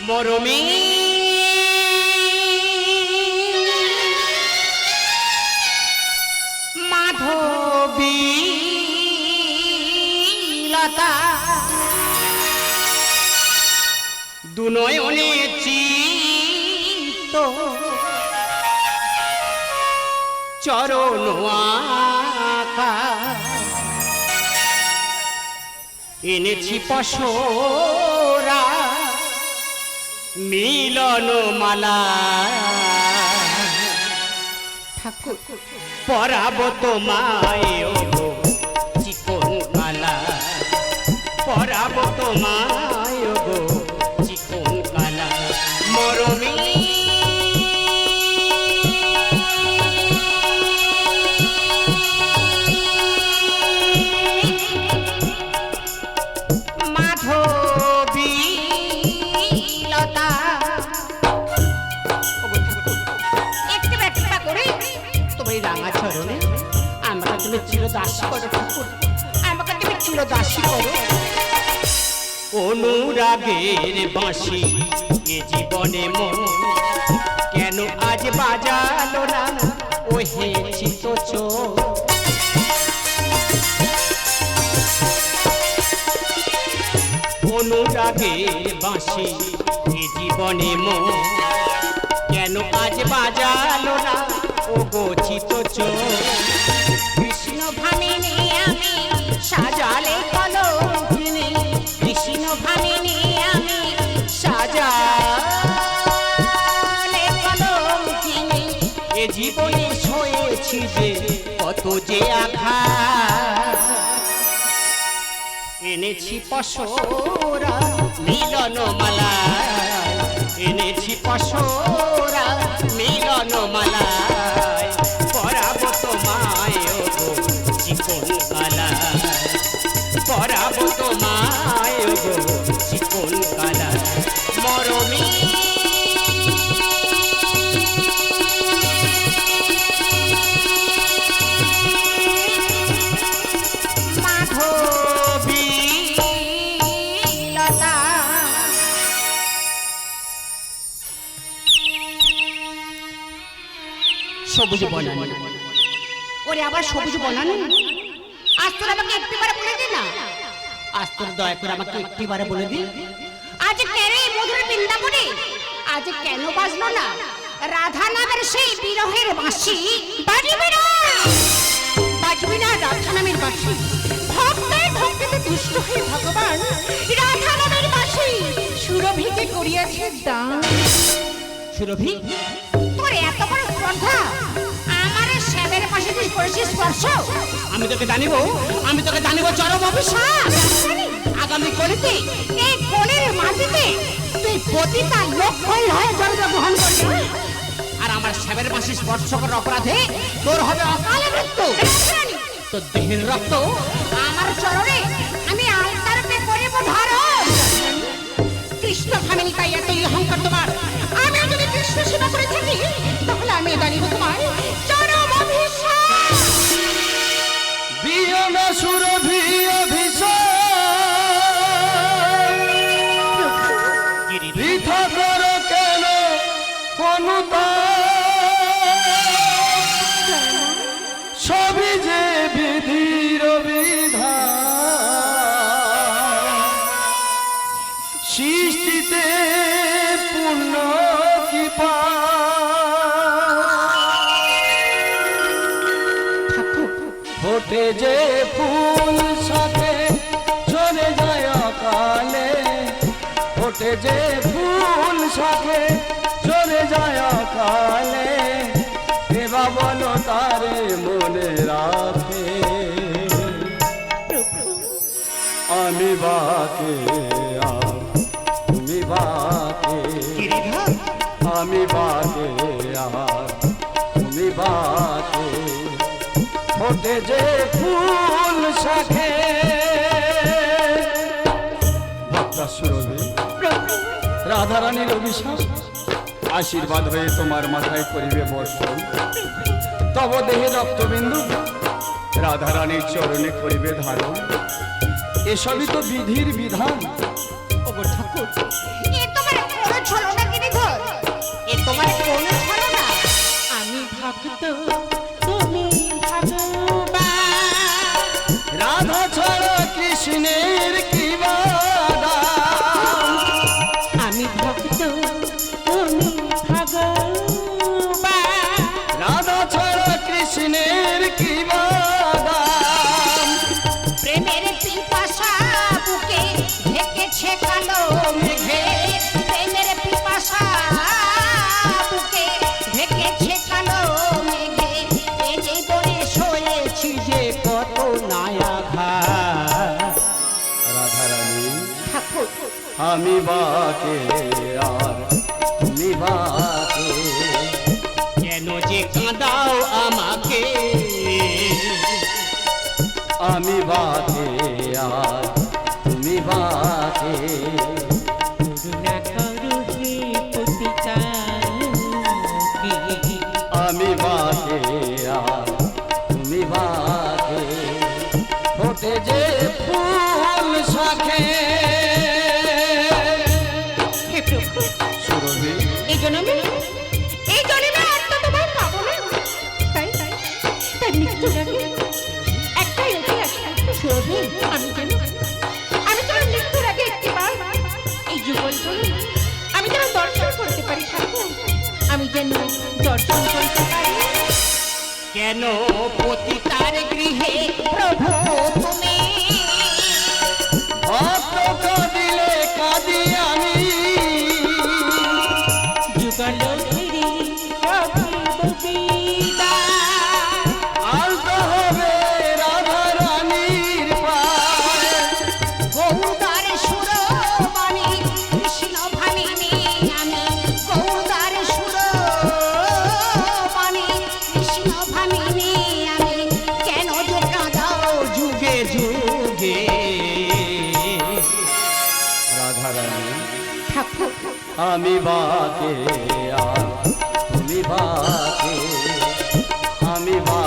মরমে। মাধবী লতা। দুনয়নে চিত্ত। চরণ আঁকা এনেছি পশরা মিলন মালা ঠাকুর। পরাব তোমায় চিকন মালা পরাব তোমায়। অনুরাগের বাঁশি এ জীবনে মন। কেন আজ বাজালো না? ও হে চিত অনুরাগের বাঁশি এ জীবনে মন। কেন আজ বাজালো না? ও গচিত কৃষ্ণ এ জীবনে সয়েছি যে কত যে আঘা এনেছি পশোরা মিলন মালা এনেছি পশোরা মিলন মালা পরাব তোমায় জীবন কালা সবুজ বনানি। ওরে আবার সবুজ বনানি? আজ তোর আমাকে একটিবারে বলে দে না আজ তোর দয়া করে আমাকে একটিবারে বলে দি আজ কেন এই মধুর বৃন্দাবনে? আজ কেন বাজলো না? রাধা নামের সেই বিরহের বাঁশি বাজবে না? বাজবে না রাধা নামের বাঁশি। ভক্তের ভক্তিতে তুষ্ট হয়ে ভগবান রাধা নামের বাঁশি সুরভিকে করিয়াছে দান। সুরভি? এত আমার শ্যামের পাশে তুই করেছিস স্পর্শ? আমি তোকে জানিব আমি তোকে জানিব চরম অভিশাপ। আগামী কলিতে এই কোলের মাটিতে তুই পতিতা লোক হয়ে হয়ে জন্মগ্রহণ করবি। আর আমার শ্যামের পাশে স্পর্শ করার অপরাধে তোর হবে অকালে মৃত্যু। তোর দেহের রক্ত আমার চরণে আমি আলতার পে করিব ধারণ। কৃষ্ণ ভামিনী তাই তোমার চরম অভিশাপ বিয়ন সুরভি অভিষেক। বৃথা কর কেন? কোন যে ফুল সাথে চলে যায় কালে ফোটে যে ফুল সাথে চলে যায় কালে দেবা বলো তারে মনে রাখে। আমি বাকে আ- তুমি বাকে। আমি বাকে তুমি বাকে। ওঠে যে ফুল শাখে। রাধারানীর অভিশাপ। আশীর্বাদ হয়ে তোমার মাথায় করিবে বর্ষণ। তব দেহে রক্তবিন্দু রাধারানীর চরণে করিবে ধারণ। এসবই তো বিধির বিধান। ঠাকুর আমি ভাবতো আমি বাকে আর তুমি বাকে কেন যে কাঁদাও আমাকে? আমি বাকে আর তুমি বাকে আমি বাকে আর তুমি বাকে কেন পতিতার গৃহে প্রভু আমি বাকে আর তুমি বাকে আমি বা